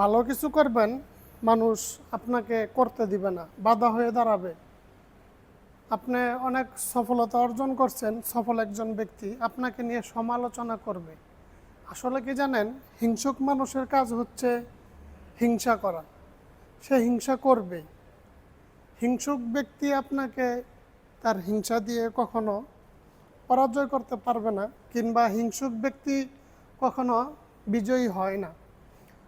ভালো কিছু করবেন, মানুষ আপনাকে করতে দিবে না, বাধা হয়ে দাঁড়াবে। আপনি অনেক সফলতা অর্জন করছেন, সফল একজন ব্যক্তি আপনাকে নিয়ে সমালোচনা করবে। আসলে কি জানেন, হিংসুক মানুষের কাজ হচ্ছে হিংসা করা। সে হিংসা করবে। হিংসুক ব্যক্তি আপনাকে তার হিংসা দিয়ে কখনো পরাজয় করতে পারবে না, কিংবা হিংসুক ব্যক্তি কখনো বিজয়ী হয় না।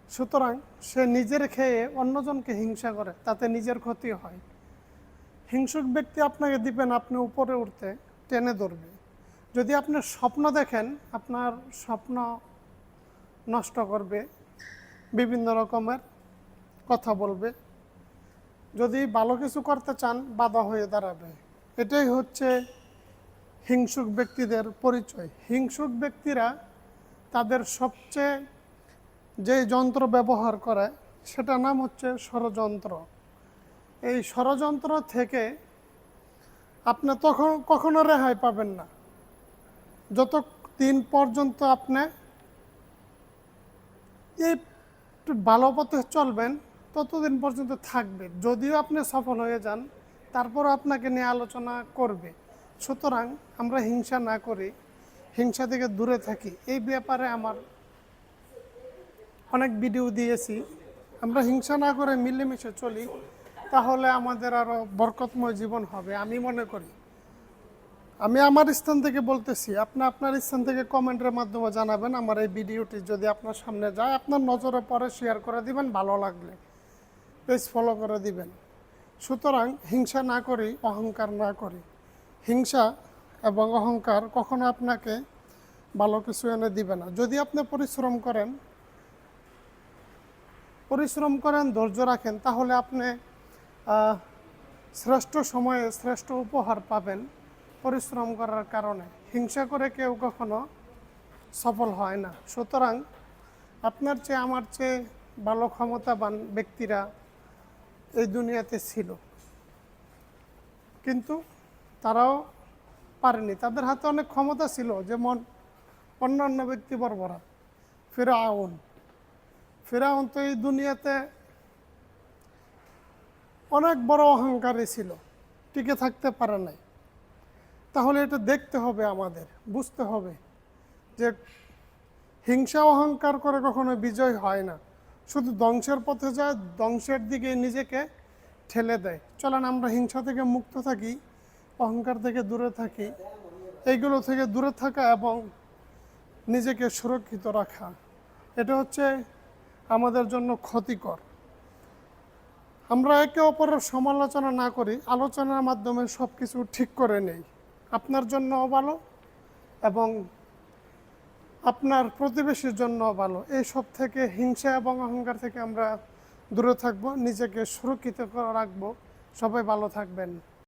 সুতরাং সে নিজের খেয়ে অন্যজনকে হিংসা করে, তাতে নিজের ক্ষতি হয়। হিংসুক ব্যক্তি আপনাকে দিবেন, আপনি উপরে উঠতে টেনে ধরবে। যদি আপনি স্বপ্ন দেখেন, আপনার স্বপ্ন নষ্ট করবে, বিভিন্ন রকমের কথা বলবে। যদি ভালো কিছু করতে চান, বাধা হয়ে দাঁড়াবে। এটাই হচ্ছে হিংসুক ব্যক্তিদের পরিচয়। হিংসুক ব্যক্তিরা তাদের সবচেয়ে যে যন্ত্র ব্যবহার করে, সেটা নাম হচ্ছে ষড়যন্ত্র। এই ষড়যন্ত্র থেকে আপনি তখন কখনো রেহাই পাবেন না। যত দিন পর্যন্ত আপনি এই ভালো পথে চলবেন, ততদিন পর্যন্ত থাকবে। যদিও আপনি সফল হয়ে যান তারপর আপনাকে নিয়ে আলোচনা করবে। সুতরাং আমরা হিংসা না করি, হিংসা থেকে দূরে থাকি। এই ব্যাপারে আমার অনেক ভিডিও দিয়েছি। আমরা হিংসা না করে মিলেমিশে চলি, তাহলে আমাদের আরও বরকতময় জীবন হবে, আমি মনে করি। আমি আমার স্থান থেকে বলতেছি, আপনি আপনার স্থান থেকে কমেন্টের মাধ্যমে জানাবেন আমার এই ভিডিওটি যদি আপনার সামনে যায়, আপনার নজরে পরে শেয়ার করে দিবেন, ভালো লাগলে পেজ ফলো করে দিবেন। সুতরাং হিংসা না করি, অহংকার না করি। হিংসা এবং অহংকার কখনো আপনাকে ভালো কিছু এনে দিবে না। যদি আপনি পরিশ্রম করেন পরিশ্রম করেন, ধৈর্য রাখেন, তাহলে আপনি শ্রেষ্ঠ সময়ে শ্রেষ্ঠ উপহার পাবেন পরিশ্রম করার কারণে। হিংসা করে কেউ কখনো সফল হয় না। সুতরাং আপনার চেয়ে আমার চেয়ে ভালো ক্ষমতাবান ব্যক্তিরা এই দুনিয়াতে ছিল। কিন্তু তারাও পারেনি। তাদের হাতে অনেক ক্ষমতা ছিল, যেমন অন্যান্য ব্যক্তি বর্বরা, ফেরাউন। ফেরাউন তো এই দুনিয়াতে অনেক বড় অহংকারী ছিল, টিকে থাকতে পারে নাই। তাহলে এটা দেখতে হবে আমাদের, বুঝতে হবে যে হিংসা অহংকার করে কখনো বিজয় হয় না। শুধু ধ্বংসের পথে যায়, ধ্বংসের দিকে নিজেকে ঠেলে দেয়। চলেন আমরা হিংসা থেকে মুক্ত থাকি, অহংকার থেকে দূরে থাকি। এইগুলো থেকে দূরে থাকা এবং নিজেকে সুরক্ষিত রাখা। এটা হচ্ছে আমাদের জন্য ক্ষতিকর। আমরা একে অপরের সমালোচনা না করি, আলোচনার মাধ্যমে সব কিছু ঠিক করে নেই। আপনার জন্য ভালো এবং আপনার প্রতিবেশীর জন্য ভালো। এই সব থেকে হিংসা এবং অহংকার থেকে আমরা দূরে থাকব, নিজেকে সুরক্ষিত করে রাখব। সবাই ভালো থাকবেন।